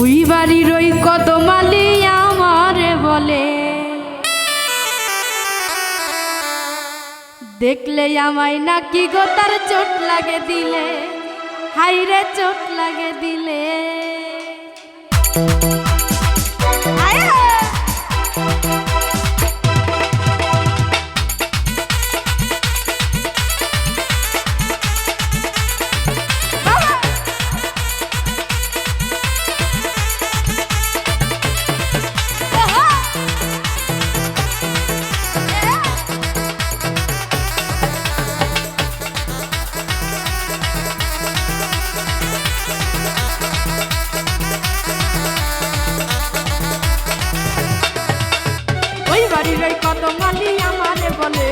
ওই বাড়ির ওই কত মালি আমারে বলে। দেখলে আমায় নাকি গো তার চোট লাগে দিলে। হাইরে চোট লাগে দিলে। শরীরে কত মালি আমারে বলে